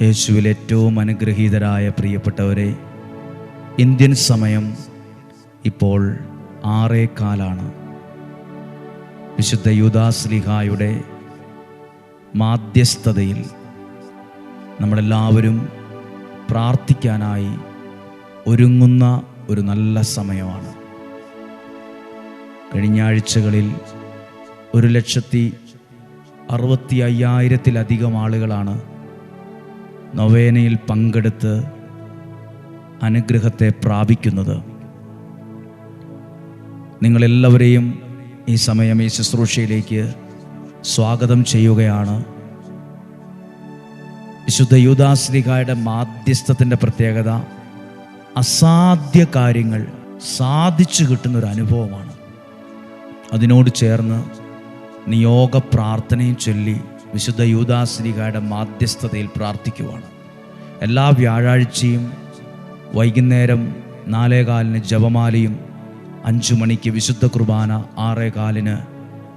യേശുവിൽ ഏറ്റവും അനുഗ്രഹീതരായ പ്രിയപ്പെട്ടവരെ ഇന്ത്യൻ സമയം ഇപ്പോൾ ആറേ കാലാണ്. വിശുദ്ധ യൂദാസ്ലിഹായുടെ മാധ്യസ്ഥതയിൽ നമ്മളെല്ലാവരും പ്രാർത്ഥിക്കാനായി ഒരുങ്ങുന്ന ഒരു നല്ല സമയമാണ്. കഴിഞ്ഞ ആഴ്ചകളിൽ ഒരു ലക്ഷത്തി അറുപത്തി അയ്യായിരത്തിലധികം ആളുകളാണ് നൊവേനയിൽ പങ്കെടുത്ത് അനുഗ്രഹത്തെ പ്രാപിക്കുന്നത്. നിങ്ങളെല്ലാവരെയും ഈ സമയം ഈ ശുശ്രൂഷയിലേക്ക് സ്വാഗതം ചെയ്യുകയാണ്. വിശുദ്ധ യൂദാശ്രീകായുടെ മാധ്യസ്ഥത്തിന്റെ പ്രത്യേകത അസാധ്യ കാര്യങ്ങൾ സാധിച്ചു കിട്ടുന്നൊരു അനുഭവമാണ്. അതിനോട് ചേർന്ന് നിയോഗ പ്രാർത്ഥനയും ചൊല്ലി വിശുദ്ധ യൂദാശ്രീകായുടെ മാധ്യസ്ഥതയിൽ പ്രാർത്ഥിക്കുവാണ്. എല്ലാ വ്യാഴാഴ്ചയും വൈകുന്നേരം നാലേകാലിന് ജപമാലയും അഞ്ചു മണിക്ക് വിശുദ്ധ കുർബാന ആറേകാലിന്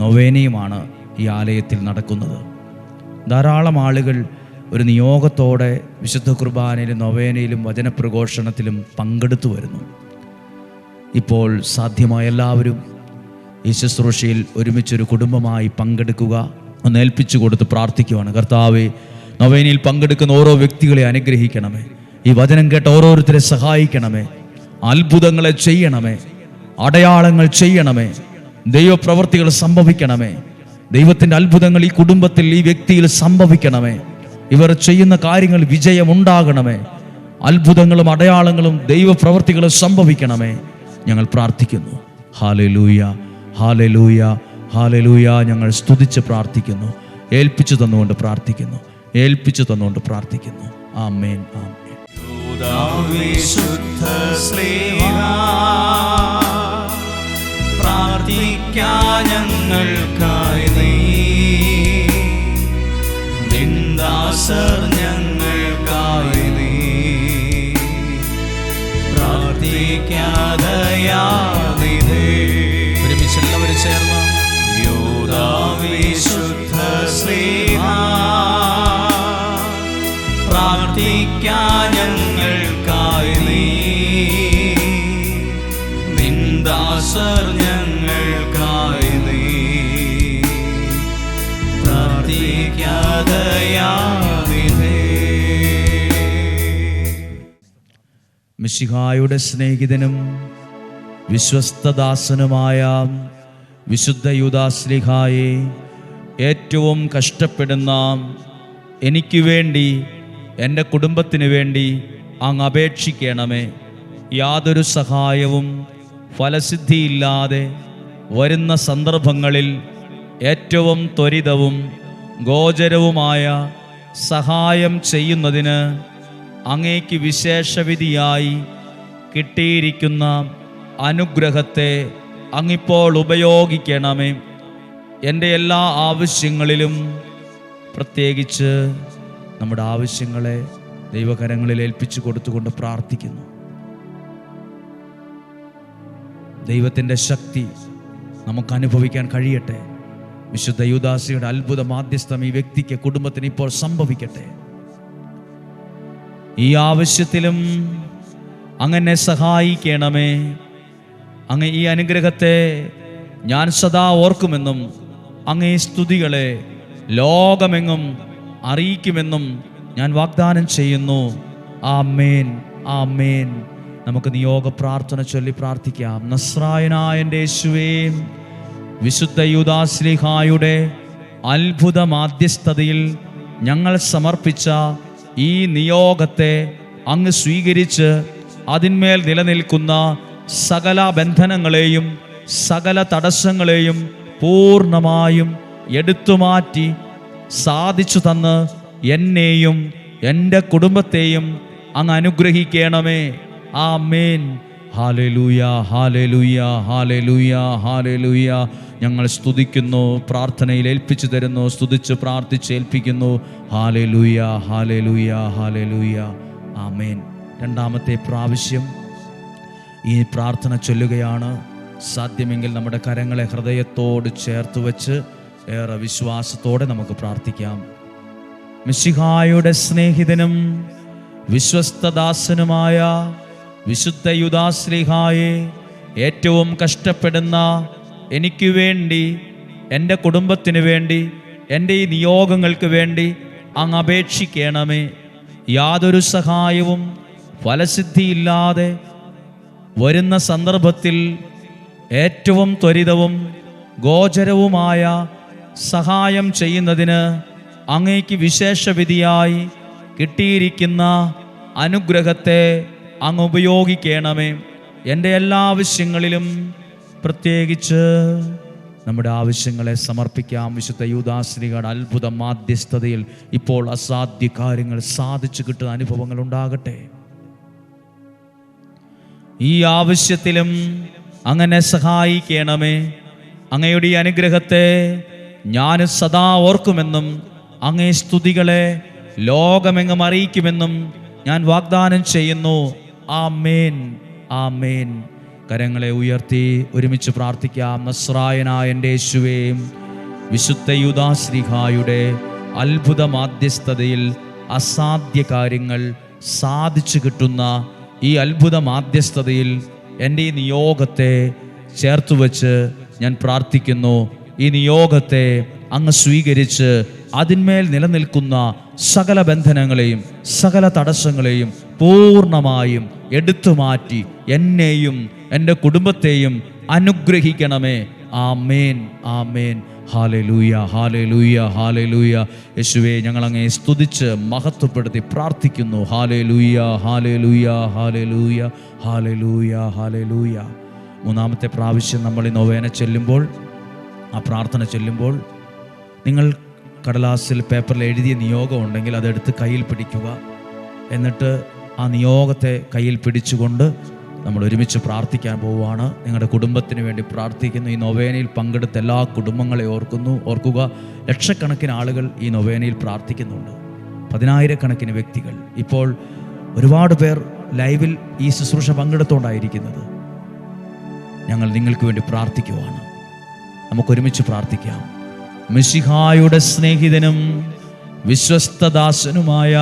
നൊവേനയുമാണ് ഈ ആലയത്തിൽ നടക്കുന്നത്. ധാരാളം ആളുകൾ ഒരു നിയോഗത്തോടെ വിശുദ്ധ കുർബാനയിലും നൊവേനയിലും വചനപ്രഘോഷണത്തിലും പങ്കെടുത്തു വരുന്നു. ഇപ്പോൾ സാധ്യമായ എല്ലാവരും ഈ ശുശ്രൂഷയിൽ ഒരുമിച്ചൊരു കുടുംബമായി പങ്കെടുക്കുക ഒന്ന് ഏൽപ്പിച്ചു കൊടുത്ത് പ്രാർത്ഥിക്കുവാണ്. കർത്താവെ നൊവേനയിൽ പങ്കെടുക്കുന്ന ഓരോ വ്യക്തികളെ അനുഗ്രഹിക്കണമേ. ഈ വചനം കേട്ട ഓരോരുത്തരെ സഹായിക്കണമേ. അത്ഭുതങ്ങളെ ചെയ്യണമേ. അടയാളങ്ങൾ ചെയ്യണമേ. ദൈവപ്രവർത്തികൾ സംഭവിക്കണമേ. ദൈവത്തിന്റെ അത്ഭുതങ്ങൾ ഈ കുടുംബത്തിൽ ഈ വ്യക്തിയിൽ സംഭവിക്കണമേ. ഇവർ ചെയ്യുന്ന കാര്യങ്ങൾ വിജയമുണ്ടാകണമേ. അത്ഭുതങ്ങളും അടയാളങ്ങളും ദൈവപ്രവർത്തികളും സംഭവിക്കണമേ. ഞങ്ങൾ പ്രാർത്ഥിക്കുന്നു. ഹാലലൂയ ഹാലലൂയ. ഹാലലൂയ ഞങ്ങൾ സ്തുതിച്ച് പ്രാർത്ഥിക്കുന്നു. ഏൽപ്പിച്ചു തന്നുകൊണ്ട് പ്രാർത്ഥിക്കുന്നു. ഏൽപ്പിച്ചു തന്നുകൊണ്ട് പ്രാർത്ഥിക്കുന്നു. ആ മേൻ ആ ഞങ്ങൾക്കായി നീ. നിന്ദാസർ ഞങ്ങൾക്കായി മിശിഹായുടെ സ്നേഹിതനും വിശ്വസ്തദാസനുമായ വിശുദ്ധ യുദാശ്ലിഹായെ ഏറ്റവും കഷ്ടപ്പെടുന്ന എനിക്ക് വേണ്ടി എന്റെ കുടുംബത്തിന് വേണ്ടി അങ്ങ് അപേക്ഷിക്കണമേ. യാതൊരു സഹായവും ഫലസിദ്ധിയില്ലാതെ വരുന്ന സന്ദർഭങ്ങളിൽ ഏറ്റവും ത്വരിതവും ഗോചരവുമായ സഹായം ചെയ്യുന്നതിന് അങ്ങേക്ക് വിശേഷവിധിയായി കിട്ടിയിരിക്കുന്ന അനുഗ്രഹത്തെ അങ്ങിപ്പോൾ ഉപയോഗിക്കണമേ. എന്റെ എല്ലാ ആവശ്യങ്ങളിലും പ്രത്യേകിച്ച് നമ്മുടെ ആവശ്യങ്ങളെ ദൈവകരങ്ങളിൽ ഏൽപ്പിച്ചു കൊടുത്തുകൊണ്ട് പ്രാർത്ഥിക്കുന്നു. ദൈവത്തിന്റെ ശക്തി നമുക്ക് അനുഭവിക്കാൻ കഴിയട്ടെ. വിശുദ്ധ യുദാസിയുടെ അത്ഭുത മാധ്യസ്ഥം ഈ വ്യക്തിക്ക് കുടുംബത്തിന് ഇപ്പോൾ സംഭവിക്കട്ടെ. ഈ ആവശ്യത്തിലും അങ്ങനെ സഹായിക്കണമേ. അങ്ങ് ഈ അനുഗ്രഹത്തെ ഞാൻ സദാ ഓർക്കുമെന്നും അങ്ങേ സ്തുതികളെ ലോകമെങ്ങും അറിയിക്കുമെന്നും ഞാൻ വാഗ്ദാനം ചെയ്യുന്നു. ആ മേൻ ആ മേൻ നമുക്ക് നിയോഗ പ്രാർത്ഥന ചൊല്ലി പ്രാർത്ഥിക്കാം. നസ്രായനായന്റെ യേശുവേ വിശുദ്ധ യുദാശ്ലിഹായുടെ അത്ഭുത മാധ്യസ്ഥതയിൽ ഞങ്ങൾ സമർപ്പിച്ച ഈ നിയോഗത്തെ അങ്ങ് സ്വീകരിച്ച് അതിന്മേൽ നിലനിൽക്കുന്ന സകല ബന്ധനങ്ങളെയും സകല തടസ്സങ്ങളെയും പൂർണമായും എടുത്തുമാറ്റി സാധിച്ചു തന്ന് എന്നെയും എന്റെ കുടുംബത്തെയും അങ്ങ് അനുഗ്രഹിക്കണമേ. ആ മേൻ ഞങ്ങൾ സ്തുതിക്കുന്നു പ്രാർത്ഥനയിൽ ഏൽപ്പിച്ചു തരുന്നു സ്തുതിച്ച് പ്രാർത്ഥിച്ച് ഏൽപ്പിക്കുന്നു. ഹാലലൂയ ഹാലലൂയ ഹാലലൂയ. ആമേൻ. രണ്ടാമത്തെ പ്രാവശ്യം ഈ പ്രാർത്ഥന ചൊല്ലുകയാണ്. സാധ്യമെങ്കിൽ നമ്മുടെ കരങ്ങളെ ഹൃദയത്തോട് ചേർത്ത് വെച്ച് ഏറെ വിശ്വാസത്തോടെ നമുക്ക് പ്രാർത്ഥിക്കാം. മിശിഹായുടെ സ്നേഹിതനും വിശ്വസ്തദാസനുമായ വിശുദ്ധ യുദാശ്രീഹായെ ഏറ്റവും കഷ്ടപ്പെടുന്ന എനിക്ക് വേണ്ടി എന്റെ കുടുംബത്തിന് വേണ്ടി എന്റെ ഈ നിയോഗങ്ങൾക്ക് വേണ്ടി അങ്ങ് അപേക്ഷിക്കണമേ. യാതൊരു സഹായവും ഫലസിദ്ധിയില്ലാതെ വരുന്ന സന്ദർഭത്തിൽ ഏറ്റവും ത്വരിതവും ഗോചരവുമായ സഹായം ചെയ്യുന്നതിന് അങ്ങേക്ക് വിശേഷവിധിയായി കിട്ടിയിരിക്കുന്ന അനുഗ്രഹത്തെ അങ്ങ് ഉപയോഗിക്കണമേ. എന്റെ എല്ലാ ആവശ്യങ്ങളിലും പ്രത്യേകിച്ച് നമ്മുടെ ആവശ്യങ്ങളെ സമർപ്പിക്കാം. വിശുദ്ധ യൂദാശ്രീകളുടെ അത്ഭുത മാധ്യസ്ഥതയിൽ ഇപ്പോൾ അസാധ്യ കാര്യങ്ങൾ സാധിച്ചു കിട്ടുന്ന അനുഭവങ്ങൾ ഉണ്ടാകട്ടെ. ഈ ആവശ്യത്തിലും അങ്ങനെ സഹായിക്കണമേ. അങ്ങയുടെ ഈ അനുഗ്രഹത്തെ ഞാൻ സദാ ഓർക്കുമെന്നും അങ്ങേ സ്തുതികളെ ലോകമെങ്ങും അറിയിക്കുമെന്നും ഞാൻ വാഗ്ദാനം ചെയ്യുന്നു. ആ ആമേൻ. കരങ്ങളെ ഉയർത്തി ഒരുമിച്ച് പ്രാർത്ഥിക്കാം. നസ്രായനായ എന്റെ യേശുവേയും വിശുദ്ധ യുദാശ്രീഹായുടെ അത്ഭുത മാധ്യസ്ഥതയിൽ അസാധ്യ കാര്യങ്ങൾ സാധിച്ചു കിട്ടുന്ന ഈ അത്ഭുത മാധ്യസ്ഥതയിൽ എന്റെ ഈ നിയോഗത്തെ ചേർത്ത് വച്ച് ഞാൻ പ്രാർത്ഥിക്കുന്നു. ഈ നിയോഗത്തെ അങ്ങ് സ്വീകരിച്ച് അതിന്മേൽ നിലനിൽക്കുന്ന സകല ബന്ധനങ്ങളെയും സകല തടസ്സങ്ങളെയും പൂർണമായും എടുത്തു മാറ്റി എന്നെയും എന്റെ കുടുംബത്തെയും അനുഗ്രഹിക്കണമേ. ആമേൻ ആമേൻ. ഹാലലൂയ ഹാലലൂയ ഹാലലൂയ യേശുവേ ഞങ്ങൾ അങ്ങേ സ്തുതിച്ച് മഹത്വപ്പെടുത്തി പ്രാർത്ഥിക്കുന്നു. ഹാലലൂയ ഹാലലൂയ ഹാലലൂയ ഹാലലൂയ ഹാലലൂയ മൂന്നാമത്തെ പ്രാവശ്യം നമ്മൾ ഈ നൊവേന ചെല്ലുമ്പോൾ ആ പ്രാർത്ഥന ചെല്ലുമ്പോൾ നിങ്ങൾ കടലാസിൽ പേപ്പറിൽ എഴുതിയ നിയോഗം ഉണ്ടെങ്കിൽ അതെടുത്ത് കയ്യിൽ പിടിക്കുക. എന്നിട്ട് ആ നിയോഗത്തെ കയ്യിൽ പിടിച്ചുകൊണ്ട് നമ്മൾ ഒരുമിച്ച് പ്രാർത്ഥിക്കാൻ പോവുകയാണ്. നിങ്ങളുടെ കുടുംബത്തിന് വേണ്ടി പ്രാർത്ഥിക്കുന്നു. ഈ നൊവേനയിൽ പങ്കെടുത്ത എല്ലാ കുടുംബങ്ങളെ ഓർക്കുന്നു. ഓർക്കുക ലക്ഷക്കണക്കിന് ആളുകൾ ഈ നൊവേനയിൽ പ്രാർത്ഥിക്കുന്നുണ്ട്. പതിനായിരക്കണക്കിന് വ്യക്തികൾ. ഇപ്പോൾ ഒരുപാട് പേർ ലൈവിൽ ഈ ശുശ്രൂഷ പങ്കെടുത്തുകൊണ്ടായിരിക്കുന്നത് ഞങ്ങൾ നിങ്ങൾക്ക് വേണ്ടി പ്രാർത്ഥിക്കുവാണ്. നമുക്കൊരുമിച്ച് പ്രാർത്ഥിക്കാം. മിശിഹായുടെ സ്നേഹിതനും വിശ്വസ്തദാസനുമായ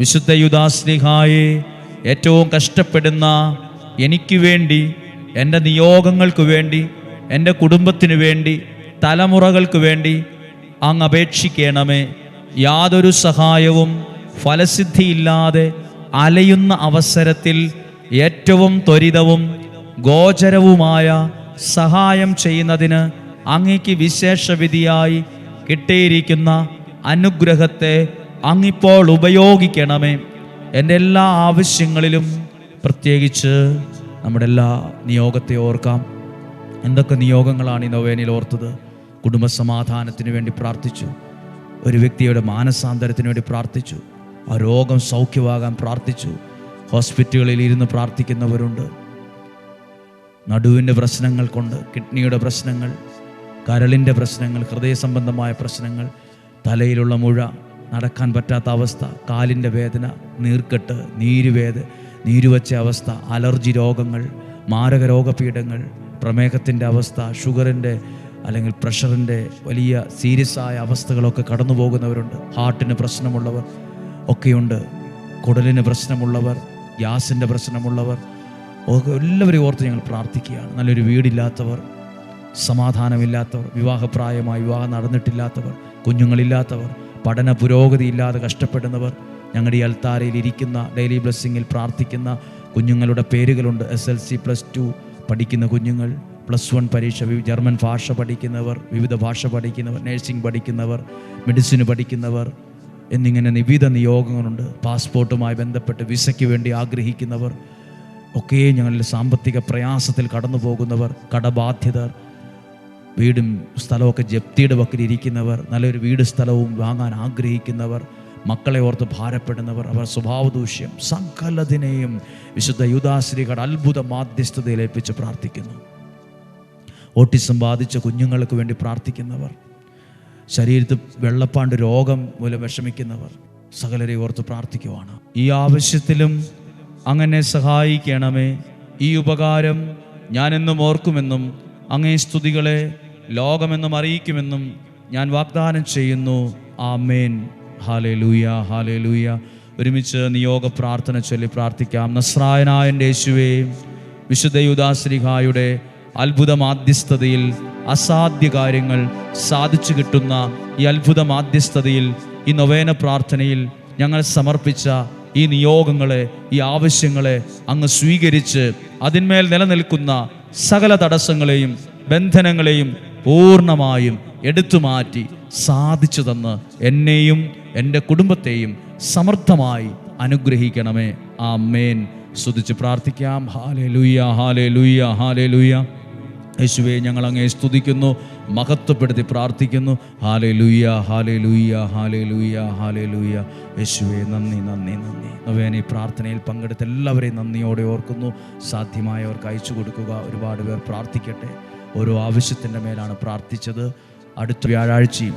വിശുദ്ധ യുദാസ്ലിഹായെ ഏറ്റവും കഷ്ടപ്പെടുന്ന എനിക്ക് വേണ്ടി എന്റെ നിയോഗങ്ങൾക്ക് വേണ്ടി എന്റെ കുടുംബത്തിന് വേണ്ടി തലമുറകൾക്ക് വേണ്ടി അങ്ങ് അപേക്ഷിക്കണമേ. യാതൊരു സഹായവും ഫലസിദ്ധിയില്ലാതെ അലയുന്ന അവസരത്തിൽ ഏറ്റവും ത്വരിതവും ഗോചരവുമായ സഹായം ചെയ്യുന്നതിന് അങ്ങേക്ക് വിശേഷവിധിയായി കിട്ടിയിരിക്കുന്ന അനുഗ്രഹത്തെ അങ്ങിപ്പോൾ ഉപയോഗിക്കണമേ. എന്റെ എല്ലാ ആവശ്യങ്ങളിലും പ്രത്യേകിച്ച് നമ്മുടെ എല്ലാ നിയോഗത്തെ ഓർക്കാം. എന്തൊക്കെ നിയോഗങ്ങളാണ് ഈ നൊവേനയിൽ ഓർത്തത്? കുടുംബസമാധാനത്തിന് വേണ്ടി പ്രാർത്ഥിച്ചു. ഒരു വ്യക്തിയുടെ മാനസാന്തരത്തിന് വേണ്ടി പ്രാർത്ഥിച്ചു. ആ രോഗം സൗഖ്യമാകാൻ പ്രാർത്ഥിച്ചു. ഹോസ്പിറ്റലുകളിൽ ഇരുന്ന് പ്രാർത്ഥിക്കുന്നവരുണ്ട്. നടുവിന്റെ പ്രശ്നങ്ങൾ കൊണ്ട് കിഡ്നിയുടെ പ്രശ്നങ്ങൾ കരളിന്റെ പ്രശ്നങ്ങൾ ഹൃദയ സംബന്ധമായ പ്രശ്നങ്ങൾ തലയിലുള്ള മുഴ നടക്കാൻ പറ്റാത്ത അവസ്ഥ. കാലിന്റെ വേദന നീർക്കെട്ട് നീരുവേദ നീരുവച്ച അവസ്ഥ അലർജി രോഗങ്ങൾ മാരക രോഗപീഠങ്ങൾ പ്രമേഹത്തിന്റെ അവസ്ഥ ഷുഗറിന്റെ അല്ലെങ്കിൽ പ്രഷറിന്റെ വലിയ സീരിയസ് ആയ അവസ്ഥകളൊക്കെ കടന്നു പോകുന്നവരുണ്ട് ഹാർട്ടിന് പ്രശ്നമുള്ളവർ ഒക്കെയുണ്ട്. കുടലിന് പ്രശ്നമുള്ളവർ ഗ്യാസിന്റെ പ്രശ്നമുള്ളവർ ഒക്കെ എല്ലാവരെയും ഓർത്ത് ഞങ്ങൾ പ്രാർത്ഥിക്കുകയാണ്. നല്ലൊരു വീടില്ലാത്തവർ സമാധാനമില്ലാത്തവർ വിവാഹപ്രായമായി വിവാഹം നടന്നിട്ടില്ലാത്തവർ കുഞ്ഞുങ്ങളില്ലാത്തവർ പഠന പുരോഗതി ഇല്ലാതെ കഷ്ടപ്പെടുന്നവർ ഞങ്ങളുടെ ഈ അൽത്താരയിൽ ഇരിക്കുന്ന ഡെയിലി ബ്ലെസ്സിങ്ങിൽ പ്രാർത്ഥിക്കുന്ന കുഞ്ഞുങ്ങളുടെ പേരുകളുണ്ട്. S L C plus two പഠിക്കുന്ന കുഞ്ഞുങ്ങൾ പ്ലസ് വൺ പരീക്ഷ ജർമ്മൻ ഭാഷ പഠിക്കുന്നവർ വിവിധ ഭാഷ പഠിക്കുന്നവർ നഴ്സിംഗ് പഠിക്കുന്നവർ മെഡിസിൻ പഠിക്കുന്നവർ എന്നിങ്ങനെ വിവിധ നിയോഗങ്ങളുണ്ട്. പാസ്പോർട്ടുമായി ബന്ധപ്പെട്ട് വിസയ്ക്ക് വേണ്ടി ആഗ്രഹിക്കുന്നവർ ഒക്കെ ഞങ്ങളിൽ സാമ്പത്തിക പ്രയാസത്തിൽ കടന്നു പോകുന്നവർ കടബാധ്യതർ വീടും സ്ഥലമൊക്കെ ജപ്തിയുടെ വക്കിലിരിക്കുന്നവർ നല്ലൊരു വീട് സ്ഥലവും വാങ്ങാൻ ആഗ്രഹിക്കുന്നവർ മക്കളെ ഓർത്ത് ഭാരപ്പെടുന്നവർ അവർ സ്വഭാവദൂഷ്യം സകലതിനെയും വിശുദ്ധ യുദാശ്രീകൾ അത്ഭുത മാധ്യസ്ഥതയിൽ ഏൽപ്പിച്ച് പ്രാർത്ഥിക്കുന്നു. ഓട്ടിസം ബാധിച്ച കുഞ്ഞുങ്ങൾക്ക് വേണ്ടി പ്രാർത്ഥിക്കുന്നവർ ശരീരത്തിൽ വെള്ളപ്പാണ്ട് രോഗം മൂലം വിഷമിക്കുന്നവർ സകലരെ ഓർത്ത് പ്രാർത്ഥിക്കുവാണ്. ഈ ആവശ്യത്തിലും അങ്ങനെ സഹായിക്കണമേ. ഈ ഉപകാരം ഞാനെന്നും ഓർക്കുമെന്നും അങ്ങേ സ്തുതികളെ ലോകമെന്നും അറിയിക്കുമെന്നും ഞാൻ വാഗ്ദാനം ചെയ്യുന്നു. ആമേൻ. ഹാലേ ലൂയ ഹാലേ ലൂയ ഒരുമിച്ച് നിയോഗ പ്രാർത്ഥന ചൊല്ലി പ്രാർത്ഥിക്കാം. നസ്രായനായ എന്റെ യേശുവേ വിശുദ്ധ യുദാശ്രീഹായുടെ അത്ഭുത മാധ്യസ്ഥതയിൽ അസാധ്യ കാര്യങ്ങൾ സാധിച്ചു കിട്ടുന്ന ഈ അത്ഭുത മാധ്യസ്ഥതയിൽ ഈ നൊവേന പ്രാർത്ഥനയിൽ ഞങ്ങൾ സമർപ്പിച്ച ഈ നിയോഗങ്ങളെ ഈ ആവശ്യങ്ങളെ അങ്ങ് സ്വീകരിച്ച് അതിന്മേൽ നിലനിൽക്കുന്ന സകല തടസ്സങ്ങളെയും ബന്ധനങ്ങളെയും പൂർണമായും എടുത്തു മാറ്റി സാധിച്ചു തന്ന് എന്നെയും എന്റെ കുടുംബത്തെയും സമർത്ഥമായി അനുഗ്രഹിക്കണമേ. ആ മേൻ സ്തുതിച്ച് പ്രാർത്ഥിക്കാം. ഹാലേ ലുയ്യ ഹാലേ ലുയ്യ ഹാലേ ലുയ്യ യേശുവെ ഞങ്ങൾ അങ്ങേ സ്തുതിക്കുന്നു മഹത്വപ്പെടുത്തി പ്രാർത്ഥിക്കുന്നു. ഹാലേ ലൂയ ഹാലേ ലൂയ ഹാലേ ലൂയ ഹാലേ ലൂയ യേശുവെ നന്ദി നന്ദി നന്ദി. നവേന ഈ പ്രാർത്ഥനയിൽ പങ്കെടുത്ത എല്ലാവരെയും നന്ദിയോടെ ഓർക്കുന്നു. സാധ്യമായവർക്ക് അയച്ചു കൊടുക്കുക. ഒരുപാട് പേർ പ്രാർത്ഥിക്കട്ടെ. ഓരോ ആവശ്യത്തിന്റെ മേലാണ് പ്രാർത്ഥിച്ചത്. അടുത്ത വ്യാഴാഴ്ചയും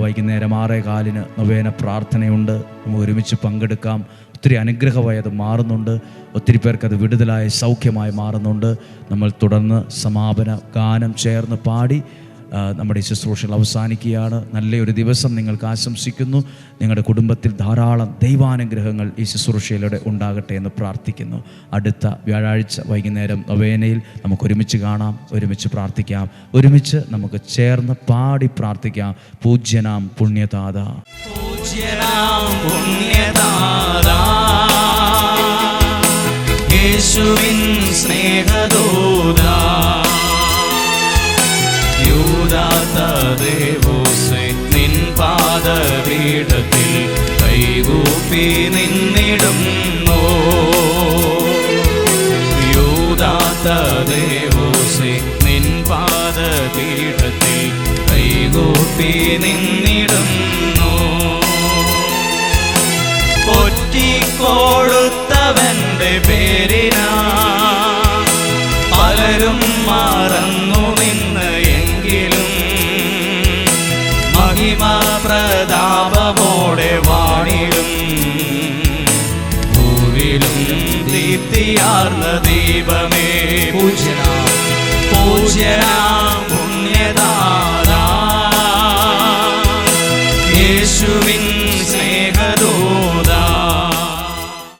വൈകുന്നേരം ആറേ കാലിന് നവേന പ്രാർത്ഥനയുണ്ട്. നമുക്ക് ഒരുമിച്ച് പങ്കെടുക്കാം. ഒത്തിരി അനുഗ്രഹമായി അത് മാറുന്നുണ്ട്. ഒത്തിരി പേർക്ക് അത് വിടുതലായി സൗഖ്യമായി മാറുന്നുണ്ട്. നമ്മൾ തുടർന്ന് സമാപന ഗാനം ചേർന്ന് പാടി നമ്മുടെ ശുശ്രൂഷകൾ അവസാനിക്കുകയാണ്. നല്ലൊരു ദിവസം നിങ്ങൾക്ക് ആശംസിക്കുന്നു. നിങ്ങളുടെ കുടുംബത്തിൽ ധാരാളം ദൈവാനുഗ്രഹങ്ങൾ ഈ ശുശ്രൂഷയിലൂടെ ഉണ്ടാകട്ടെ എന്ന് പ്രാർത്ഥിക്കുന്നു. അടുത്ത വ്യാഴാഴ്ച വൈകുന്നേരം നവേനയിൽ നമുക്ക് ഒരുമിച്ച് കാണാം ഒരുമിച്ച് പ്രാർത്ഥിക്കാം ഒരുമിച്ച് നമുക്ക് ചേർന്ന് പാടി പ്രാർത്ഥിക്കാം. പൂജ്യനാം പുണ്യതാത പൂജ്യനാം പുണ്യതാരാ യേശുവിൻ സ്നേഹദൂതാ. യൂദാതദേവോസെ നിൻ പാദപീഠത്തിൽ കൈകൂപ്പി നിന്നിടുന്നു. യൂദാതദേവോസെ നിൻ പാദപീഠത്തിൽ കൈകൂപ്പി നിന്നിടുന്നു. ഒറ്റിക്കൊടുത്തവന്റെ പേരിനാ പലരും മറന്നു നിന്ന് എങ്കിലും മഹിമ പ്രതാപമോടെ വാണിലും. ഭൂവിലും ദീപ്തിയാർന്ന ദീപമേ. പൂജന പൂജന പുണ്യതാ